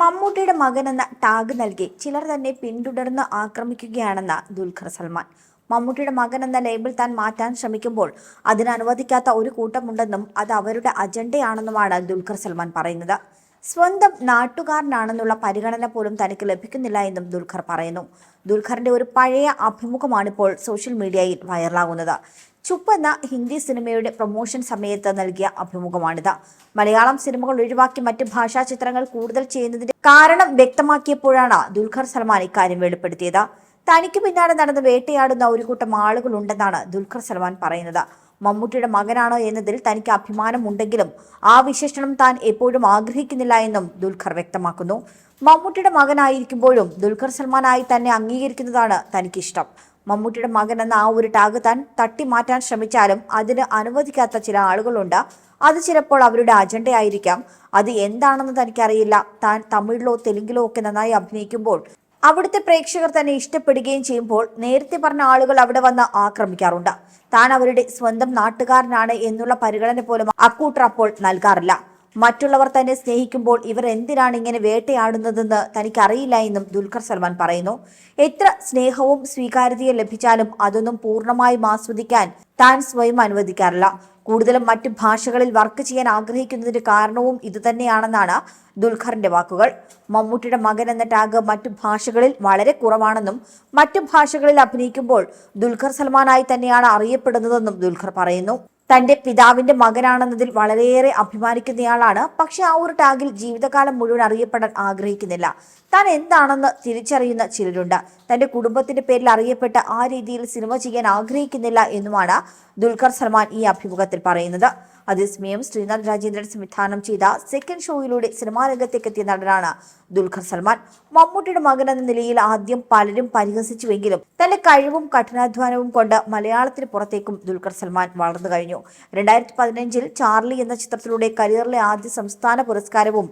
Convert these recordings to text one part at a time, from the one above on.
മമ്മൂട്ടിയുടെ മകൻ എന്ന ടാഗ് നൽകി ചിലർ തന്നെ പിന്തുടർന്ന് ആക്രമിക്കുകയാണെന്ന് ദുൽഖർ സൽമാൻ. മമ്മൂട്ടിയുടെ മകൻ എന്ന ലേബിൾ താൻ മാറ്റാൻ ശ്രമിക്കുമ്പോൾ അതിന് അനുവദിക്കാത്ത ഒരു കൂട്ടമുണ്ടെന്നും അത് അവരുടെ അജണ്ടയാണെന്നുമാണ് ദുൽഖർ സൽമാൻ പറയുന്നത്. സ്വന്തം നാട്ടുകാരനാണെന്നുള്ള പരിഗണന പോലും തനിക്ക് ലഭിക്കുന്നില്ല എന്നും ദുൽഖർ പറയുന്നു. ദുൽഖറിന്റെ ഒരു പഴയ അഭിമുഖമാണിപ്പോൾ സോഷ്യൽ മീഡിയയിൽ വൈറലാകുന്നത് ചുപ്പ് എന്ന ഹിന്ദി സിനിമയുടെ പ്രൊമോഷൻ സമയത്ത് നൽകിയ അഭിമുഖമാണിത്. മലയാളം സിനിമകൾ ഒഴിവാക്കി മറ്റ് ഭാഷാ ചിത്രങ്ങൾ കൂടുതൽ ചെയ്യുന്നതിന്റെ കാരണം വ്യക്തമാക്കിയപ്പോഴാണ് ദുൽഖർ സൽമാൻ ഇക്കാര്യം വെളിപ്പെടുത്തിയത്. തനിക്ക് പിന്നാലെ നടന്ന് വേട്ടയാടുന്ന ഒരു കൂട്ടം ആളുകളുണ്ടെന്നാണ് ദുൽഖർ സൽമാൻ പറയുന്നത്. മമ്മൂട്ടിയുടെ മകനാണോ എന്നതിൽ തനിക്ക് അഭിമാനമുണ്ടെങ്കിലും ആ വിശേഷണം താൻ എപ്പോഴും ആഗ്രഹിക്കുന്നില്ല എന്നും ദുൽഖർ വ്യക്തമാക്കുന്നു. മമ്മൂട്ടിയുടെ മകനായിരിക്കുമ്പോഴും ദുൽഖർ സൽമാനായി തന്നെ അംഗീകരിക്കുന്നതാണ് തനിക്കിഷ്ടം. മമ്മൂട്ടിയുടെ മകൻ എന്ന ആ ഒരു ടാഗ് താൻ തട്ടി മാറ്റാൻ ശ്രമിച്ചാലും അതിന് അനുവദിക്കാത്ത ചില ആളുകളുണ്ട്. അത് ചിലപ്പോൾ അവരുടെ അജണ്ടയായിരിക്കാം അത് എന്താണെന്ന് തനിക്കറിയില്ല. താൻ തമിഴിലോ തെലുങ്കിലോ ഒക്കെ നന്നായി അഭിനയിക്കുമ്പോൾ അവിടുത്തെ പ്രേക്ഷകർ തന്നെ ഇഷ്ടപ്പെടുകയും ചെയ്യുമ്പോൾ നേരത്തെ പറഞ്ഞ ആളുകൾ അവിടെ വന്ന് ആക്രമിക്കാറുണ്ട്. താൻ അവരുടെ സ്വന്തം നാട്ടുകാരനാണ് എന്നുള്ള പരിഗണന പോലും അക്കൂട്ടർ അപ്പോൾ നൽകാറില്ല. മറ്റുള്ളവർ തന്നെ സ്നേഹിക്കുമ്പോൾ ഇവർ എന്തിനാണ് ഇങ്ങനെ വേട്ടയാടുന്നതെന്ന് തനിക്കറിയില്ല എന്നും ദുൽഖർ സൽമാൻ പറയുന്നു. എത്ര സ്നേഹവും സ്വീകാര്യതയും ലഭിച്ചാലും അതൊന്നും പൂർണമായും ആസ്വദിക്കാൻ താൻ സ്വയം അനുവദിക്കാറില്ല. കൂടുതലും മറ്റു ഭാഷകളിൽ വർക്ക് ചെയ്യാൻ ആഗ്രഹിക്കുന്നതിന്റെ കാരണവും ഇതുതന്നെയാണെന്നാണ് ദുൽഖറിന്റെ വാക്കുകൾ. മമ്മൂട്ടിയുടെ മകൻ എന്ന ടാഗ് മറ്റു ഭാഷകളിൽ വളരെ കുറവാണെന്നും മറ്റു ഭാഷകളിൽ അഭിനയിക്കുമ്പോൾ ദുൽഖർ സൽമാനായി തന്നെയാണ് അറിയപ്പെടുന്നതെന്നും ദുൽഖർ പറയുന്നു. തന്റെ പിതാവിന്റെ മകനാണെന്നതിൽ വളരെയേറെ അഭിമാനിക്കുന്നയാളാണ്. പക്ഷെ ആ ഒരു ടാഗിൽ ജീവിതകാലം മുഴുവൻ അറിയപ്പെടാൻ ആഗ്രഹിക്കുന്നില്ല. താൻ എന്താണെന്ന് തിരിച്ചറിയുന്ന ചിലരുണ്ട്. തന്റെ കുടുംബത്തിന്റെ പേരിൽ അറിയപ്പെട്ട ആ രീതിയിൽ സിനിമ ചെയ്യാൻ ആഗ്രഹിക്കുന്നില്ല എന്നുമാണ് ദുൽഖർ സൽമാൻ ഈ അഭിമുഖത്തിൽ പറയുന്നത്. അതേസമയം ശ്രീനാഥ് രാജേന്ദ്രൻ സംവിധാനം ചെയ്ത സെക്കൻഡ് ഷോയിലൂടെ സിനിമാ രംഗത്തേക്ക് എത്തിയ നടനാണ് ദുൽഖർ സൽമാൻ. മമ്മൂട്ടിയുടെ മകൻ എന്ന നിലയിൽ ആദ്യം പലരും പരിഹസിച്ചുവെങ്കിലും തന്റെ കഴിവും കഠിനാധ്വാനവും കൊണ്ട് മലയാളത്തിന് പുറത്തേക്കും ദുൽഖർ സൽമാൻ വളർന്നു കഴിഞ്ഞു. രണ്ടായിരത്തി പതിനഞ്ചിൽ ചാർലി എന്ന ചിത്രത്തിലൂടെ കരിയറിലെ ആദ്യ സംസ്ഥാന പുരസ്കാരവും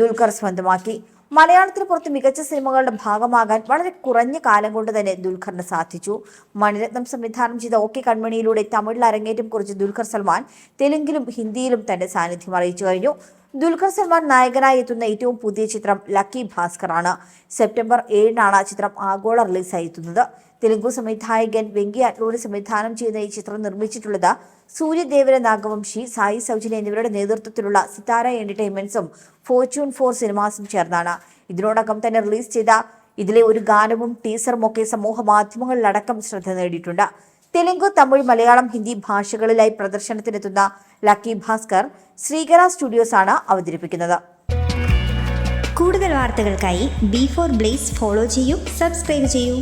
ദുൽഖർ സ്വന്തമാക്കി. മലയാളത്തിന് പുറത്ത് മികച്ച സിനിമകളുടെ ഭാഗമാകാൻ വളരെ കുറഞ്ഞ കാലം കൊണ്ട് തന്നെ ദുൽഖറിന് സാധിച്ചു. മണിരത്നം സംവിധാനം ചെയ്ത ഓക്കെ കൺമണിയിലൂടെ തമിഴിൽ അരങ്ങേറ്റം കുറിച്ച് ദുൽഖർ സൽമാൻ തെലുങ്കിലും ഹിന്ദിയിലും തന്റെ സാന്നിധ്യം അറിയിച്ചു കഴിഞ്ഞു. ദുൽഖർ സൽമാൻ നായകനായി എത്തുന്ന ഏറ്റവും പുതിയ ചിത്രം ലക്കി ഭാസ്കർ ആണ് സെപ്റ്റംബർ ഏഴിനാണ് ചിത്രം ആഗോള റിലീസായി എത്തുന്നത്. തെലുങ്കു സംവിധായകൻ വെങ്കി അറ്റ്ലൂരി സംവിധാനം ചെയ്യുന്ന ഈ ചിത്രം നിർമ്മിച്ചിട്ടുള്ളത് സൂര്യദേവര നാഗവംശി സായി സൗജന്യ എന്നിവരുടെ നേതൃത്വത്തിലുള്ള സിതാര എന്റർടൈൻമെന്റ്സും ഫോർച്യൂൺ ഫോർ സിനിമാസും ചേർന്നാണ്. ഇതിനോടകം തന്നെ റിലീസ് ചെയ്ത ഇതിലെ ഒരു ഗാനവും ടീസറും ഒക്കെ സമൂഹ മാധ്യമങ്ങളിലടക്കം ശ്രദ്ധ നേടിയിട്ടുണ്ട്. തെലുങ്ക് തമിഴ് മലയാളം ഹിന്ദി ഭാഷകളിലായി പ്രദർശനത്തിനെത്തുന്ന ലക്കി ഭാസ്കർ ശ്രീകര സ്റ്റുഡിയോസ് ആണ് അവതരിപ്പിക്കുന്നത്. കൂടുതൽ വാർത്തകൾക്കായി ബി ഫോർ ബ്ലേസ് ഫോളോ ചെയ്യൂ സബ്സ്ക്രൈബ് ചെയ്യൂ.